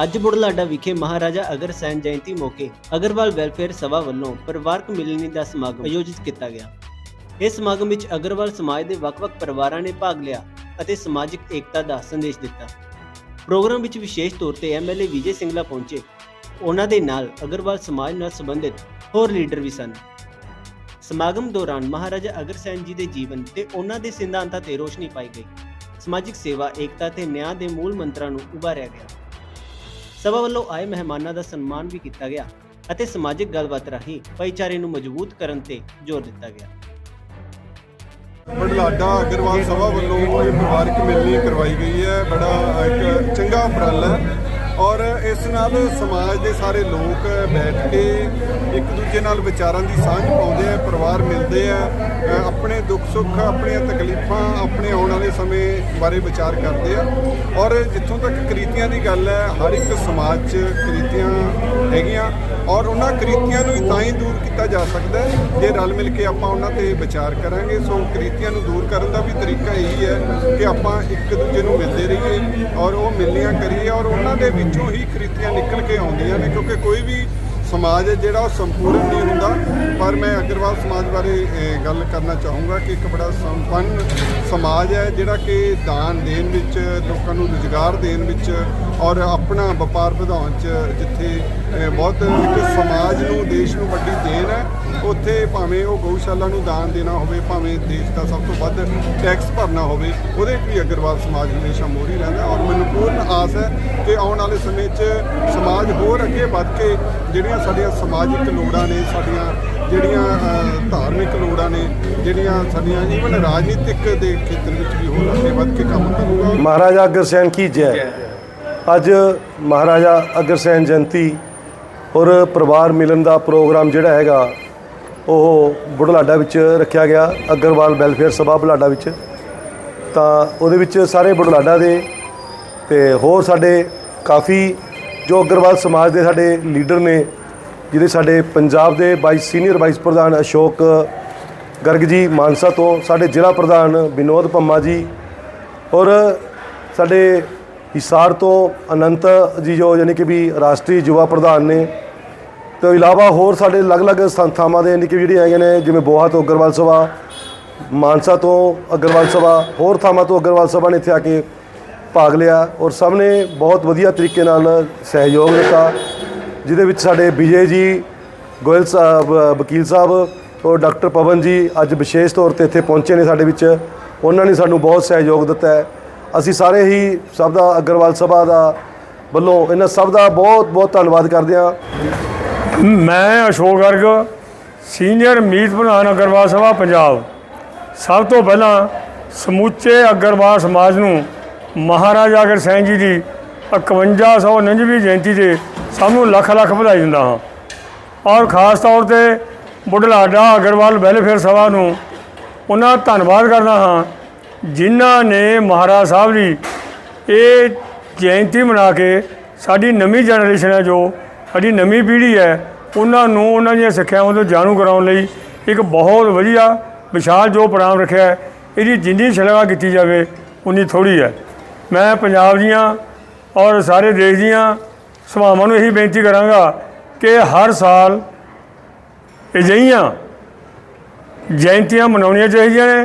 ਅੱਜ ਬੁਢਲਾਡਾ ਵਿਖੇ ਮਹਾਰਾਜਾ ਅਗਰਸੈਨ ਜਯੰਤੀ ਮੌਕੇ ਅਗਰਵਾਲ ਵੈਲਫੇਅਰ ਸਭਾ ਵੱਲੋਂ ਪਰਿਵਾਰਕ ਮਿਲਣੀ ਦਾ ਸਮਾਗਮ ਆਯੋਜਿਤ ਕੀਤਾ ਗਿਆ। ਇਸ ਸਮਾਗਮ ਵਿੱਚ ਅਗਰਵਾਲ ਸਮਾਜ ਦੇ ਵੱਖ-ਵੱਖ ਪਰਿਵਾਰਾਂ ਨੇ ਭਾਗ ਲਿਆ ਅਤੇ ਸਮਾਜਿਕ ਏਕਤਾ ਦਾ ਸੰਦੇਸ਼ ਦਿੱਤਾ। ਪ੍ਰੋਗਰਾਮ ਵਿੱਚ ਵਿਸ਼ੇਸ਼ ਤੌਰ ਤੇ ਐਮਐਲਏ ਵਿਜੇ ਸਿੰਗਲਾ ਪਹੁੰਚੇ। ਉਹਨਾਂ ਦੇ ਨਾਲ ਅਗਰਵਾਲ ਸਮਾਜ ਨਾਲ ਸੰਬੰਧਿਤ ਹੋਰ ਲੀਡਰ ਵੀ ਸਨ। ਸਮਾਗਮ ਦੌਰਾਨ ਮਹਾਰਾਜਾ ਅਗਰਸੈਨ ਜੀ ਦੇ ਜੀਵਨ ਤੇ ਉਹਨਾਂ ਦੇ ਸਿਧਾਂਤਾਂ ਤੇ ਰੋਸ਼ਨੀ ਪਾਈ ਗਈ। ਸਮਾਜਿਕ ਸੇਵਾ, ਏਕਤਾ ਤੇ ਨਿਆਂ ਦੇ ਮੂਲ ਮੰਤਰਾਂ ਨੂੰ ਉਭਾਰਿਆ ਗਿਆ। ਸਭਾ ਵੱਲੋਂ ਆਏ ਮਹਿਮਾਨਾਂ ਦਾ ਸਨਮਾਨ ਵੀ ਕੀਤਾ ਗਿਆ ਅਤੇ ਸਮਾਜਿਕ ਗੱਲਬਾਤ ਰਾਹੀਂ ਭਾਈਚਾਰੇ ਨੂੰ ਮਜ਼ਬੂਤ ਕਰਨ ਤੇ ਜ਼ੋਰ ਦਿੱਤਾ ਗਿਆ। ਬੜਲਾਡਾ ਅਗਰਵਾਲ ਸਭਾ ਵੱਲੋਂ ਇਹ ਪਰਿਵਾਰਕ ਮਿਲਣੀ ਕਰਵਾਈ ਗਈ ਹੈ। ਬੜਾ ਇੱਕ ਚੰਗਾ ਉਪਰਾਲਾ ਹੈ ਔਰ ਇਸ ਨਾਲ ਸਮਾਜ ਦੇ ਸਾਰੇ ਲੋਕ ਬੈਠ ਕੇ ਇੱਕ ਦੂਜੇ ਨਾਲ ਵਿਚਾਰਾਂ ਦੀ ਸਾਂਝ ਪਾਉਂਦੇ ਆ। ਪਰਿਵਾਰ ਮਿਲਦੇ ਆ ਆਪਣੇ ਦੁੱਖ ਸੁੱਖ, ਆਪਣੀਆਂ ਤਕਲੀਫਾਂ, ਆਪਣੇ ਆਉਣ ਵਾਲੇ ਸਮੇਂ ਬਾਰੇ ਵਿਚਾਰ ਕਰਦੇ ਆ। ਔਰ ਜਿੱਥੋਂ ਤੱਕ ਕ੍ਰਿਤੀਆਂ ਦੀ ਗੱਲ ਹੈ, ਹਰ ਇੱਕ ਸਮਾਜ 'ਚ ਕ੍ਰਿਤੀਆਂ ਹੈਗੀਆਂ। ਔਰ ਉਹਨਾਂ ਕ੍ਰਿਤੀਆਂ ਨੂੰ ਹੀ ਤਾਂ ਹੀ ਦੂਰ ਕੀਤਾ ਜਾ ਸਕਦਾ ਜੇ ਰਲ ਮਿਲ ਕੇ ਆਪਾਂ ਉਹਨਾਂ ਤੇ ਵਿਚਾਰ ਕਰਾਂਗੇ। ਸੋ ਕ੍ਰਿਤੀਆਂ ਨੂੰ ਦੂਰ ਕਰਨ ਦਾ ਵੀ ਤਰੀਕਾ ਇਹੀ ਹੈ ਕਿ ਆਪਾਂ ਇੱਕ ਦੂਜੇ ਨੂੰ ਮਿਲਦੇ ਰਹੀਏ ਔਰ ਉਹ ਮਿਲਣੀਆਂ ਕਰੀਏ। ਔਰ ਉਹਨਾਂ ਦੇ ਵਿੱਚੋਂ ਹੀ ਕ੍ਰੀਤੀਆਂ ਨਿਕਲ ਕੇ ਆਉਂਦੀਆਂ ਨੇ, ਕਿਉਂਕਿ ਕੋਈ ਵੀ ਸਮਾਜ ਹੈ ਜਿਹੜਾ ਉਹ ਸੰਪੂਰਨ ਨਹੀਂ ਹੁੰਦਾ। ਪਰ ਮੈਂ ਅਗਰਵਾਲ ਸਮਾਜ ਬਾਰੇ ਗੱਲ ਕਰਨਾ ਚਾਹੂੰਗਾ ਕਿ ਇੱਕ ਬੜਾ ਸੰਪੰਨ ਸਮਾਜ ਹੈ ਜਿਹੜਾ ਕਿ ਦਾਨ ਦੇਣ ਵਿੱਚ, ਲੋਕਾਂ ਨੂੰ ਰੁਜ਼ਗਾਰ ਦੇਣ ਵਿੱਚ ਔਰ ਆਪਣਾ ਵਪਾਰ ਵਧਾਉਣ 'ਚ ਜਿੱਥੇ ਬਹੁਤ ਇੱਕ ਸਮਾਜ ਨੂੰ, ਦੇਸ਼ ਨੂੰ ਵੱਡੀ ਦੇਣ ਹੈ। ਉੱਥੇ ਭਾਵੇਂ ਉਹ ਗਊਸ਼ਾਲਾ ਨੂੰ ਦਾਨ ਦੇਣਾ ਹੋਵੇ ਭਾਵੇਂ ਦੇਸ਼ ਦਾ ਸਭ ਤੋਂ ਵੱਧ ਟੈਕਸ ਭਰਨਾ ਹੋਵੇ ਉਹਦੇ 'ਚ ਵੀ ਅਗਰਵਾਲ ਸਮਾਜ ਹਮੇਸ਼ਾ ਮੋਹਰੀ ਰਹਿੰਦਾ ਔਰ ਮੈਨੂੰ ਪੂਰਨ ਆਸ ਹੈ ਕਿ ਆਉਣ ਵਾਲੇ ਸਮੇਂ 'ਚ ਸਮਾਜ ਹੋਰ ਅੱਗੇ ਵੱਧ ਕੇ ਜਿਹੜੀਆਂ ਸਾਡੀਆਂ ਸਮਾਜਿਕ ਲੋੜਾਂ ਨੇ ਸਾਡੀਆਂ ਜਿਹੜੀਆਂ ਧਾਰਮਿਕ ਲੋੜਾਂ ਨੇ ਜਿਹੜੀਆਂ ਸਾਡੀਆਂ ਈਵਨ ਰਾਜਨੀਤਿਕ ਦੇ ਖੇਤਰ ਵਿੱਚ ਵੀ ਹੋਰ ਅੱਗੇ ਵੱਧ ਕੇ ਕੰਮ ਕਰੂਗਾ। ਮਹਾਰਾਜਾ ਅਗਰਸੈਨ ਕੀ ਜੈ। ਅੱਜ ਮਹਾਰਾਜਾ ਅਗਰਸੈਨ ਜਯੰਤੀ ਔਰ ਪਰਿਵਾਰ ਮਿਲਨ ਦਾ ਪ੍ਰੋਗਰਾਮ ਜਿਹੜਾ ਹੈਗਾ ਉਹ ਬੁਢਲਾਡਾ ਵਿੱਚ ਰੱਖਿਆ ਗਿਆ, ਅਗਰਵਾਲ ਵੈਲਫੇਅਰ ਸਭਾ ਬੁਢਲਾਡਾ ਵਿੱਚ। ਤਾਂ ਉਹਦੇ ਵਿੱਚ ਸਾਰੇ ਬੁਢਲਾਡਾ ਦੇ ਤੇ ਹੋਰ ਸਾਡੇ ਕਾਫੀ ਜੋ ਅਗਰਵਾਲ ਸਮਾਜ ਦੇ ਸਾਡੇ ਲੀਡਰ ਨੇ, ਜਿਹਦੇ ਸਾਡੇ ਪੰਜਾਬ ਦੇ ਵਾਈਸ ਸੀਨੀਅਰ ਵਾਈਸ ਪ੍ਰਧਾਨ ਅਸ਼ੋਕ ਗਰਗ ਜੀ ਮਾਨਸਾ ਤੋਂ, ਸਾਡੇ ਜ਼ਿਲ੍ਹਾ ਪ੍ਰਧਾਨ ਵਿਨੋਦ ਪੰਮਾ ਜੀ ਔਰ ਸਾਡੇ ਹਿਸਾਰ ਤੋਂ ਅਨੰਤ ਜੀ ਜੋ ਯਾਨੀ ਕਿ ਵੀ ਰਾਸ਼ਟਰੀ ਯੁਵਾ ਪ੍ਰਧਾਨ ਨੇ ਤੋਂ ਇਲਾਵਾ ਹੋਰ ਸਾਡੇ ਅਲੱਗ-ਅਲੱਗ ਸੰਸਥਾਵਾਂ ਦੇ ਯਾਨੀ ਕਿ ਜਿਹੜੇ ਹੈਗੇ ਨੇ, ਜਿਵੇਂ ਬੋਹਾ ਤੋਂ ਅਗਰਵਾਲ ਸਭਾ, ਮਾਨਸਾ ਤੋਂ ਅਗਰਵਾਲ ਸਭਾ, ਹੋਰ ਥਾਵਾਂ ਤੋਂ ਅਗਰਵਾਲ ਸਭਾ ਨੇ ਇੱਥੇ ਆ ਕੇ ਭਾਗ ਲਿਆ ਔਰ ਸਭ ਨੇ ਬਹੁਤ ਵਧੀਆ ਤਰੀਕੇ ਨਾਲ ਸਹਿਯੋਗ ਦਿੱਤਾ, ਜਿਹਦੇ ਵਿੱਚ ਸਾਡੇ ਵਿਜੇ ਜੀ, ਗੋਇਲ ਸਾਹਿਬ, ਵਕੀਲ ਸਾਹਿਬ ਔਰ ਡਾਕਟਰ ਪਵਨ ਜੀ ਅੱਜ ਵਿਸ਼ੇਸ਼ ਤੌਰ ਤੇ ਇੱਥੇ ਪਹੁੰਚੇ ਨੇ ਸਾਡੇ ਵਿੱਚ। ਉਹਨਾਂ ਨੇ ਸਾਨੂੰ ਬਹੁਤ ਸਹਿਯੋਗ ਦਿੱਤਾ ਹੈ। ਅਸੀਂ ਸਾਰੇ ਹੀ ਸਭ ਦਾ ਅਗਰਵਾਲ ਸਭਾ ਦਾ ਵੱਲੋਂ ਇਹਨਾਂ ਸਭ ਦਾ ਬਹੁਤ ਬਹੁਤ ਧੰਨਵਾਦ ਕਰਦੇ ਹਾਂ। ਮੈਂ ਅਸ਼ੋਕ ਗਰਗ ਸੀਨੀਅਰ ਮੀਤ ਪ੍ਰਧਾਨ ਅਗਰਵਾਲ ਸਭਾ ਪੰਜਾਬ। ਸਭ ਤੋਂ ਪਹਿਲਾਂ ਸਮੁੱਚੇ ਅਗਰਵਾਲ ਸਮਾਜ ਨੂੰ ਮਹਾਰਾਜਾ ਅਗਰ ਅਗਰਸੈਨ ਜੀ ਦੀ 5149ਵੀਂ ਜਯੰਤੀ 'ਤੇ ਸਭ ਨੂੰ ਲੱਖ ਲੱਖ ਵਧਾਈ ਦਿੰਦਾ ਹਾਂ। ਔਰ ਖਾਸ ਤੌਰ ਤੇ ਬੁਢਲਾਡਾ ਅਗਰਵਾਲ ਵੈਲਫੇਅਰ ਸਭਾ ਨੂੰ ਉਹਨਾਂ ਧੰਨਵਾਦ ਕਰਦਾ ਹਾਂ, ਜਿਨ੍ਹਾਂ ਨੇ ਮਹਾਰਾਜ ਸਾਹਿਬ ਦੀ ਇਹ ਜਯੰਤੀ ਮਨਾ ਕੇ ਸਾਡੀ ਨਵੀਂ ਜਨਰੇਸ਼ਨ ਹੈ ਜੋ ਸਾਡੀ ਨਵੀਂ ਪੀੜ੍ਹੀ ਹੈ, ਉਹਨਾਂ ਨੂੰ, ਉਹਨਾਂ ਦੀਆਂ ਸਿੱਖਿਆਵਾਂ ਤੋਂ ਜਾਣੂ ਕਰਾਉਣ ਲਈ ਇੱਕ ਬਹੁਤ ਵਧੀਆ ਵਿਸ਼ਾਲ ਜੋ ਪ੍ਰੋਗਰਾਮ ਰੱਖਿਆ ਹੈ, ਇਹਦੀ ਜਿੰਨੀ ਸ਼ਲਾਘਾ ਕੀਤੀ ਜਾਵੇ, ਉਨੀ ਥੋੜੀ ਹੈ। ਮੈਂ ਪੰਜਾਬ ਦੀਆਂ ਔਰ ਸਾਰੇ ਦੇਸ਼ ਦੀਆਂ ਸਭਾਵਾਂ ਨੂੰ ਇਹੀ ਬੇਨਤੀ ਕਰਾਂਗਾ ਕਿ ਹਰ ਸਾਲ ਅਜਿਹੀਆਂ ਜਯੰਤੀਆਂ ਮਨਾਉਣੀਆਂ ਚਾਹੀਦੀਆਂ ਨੇ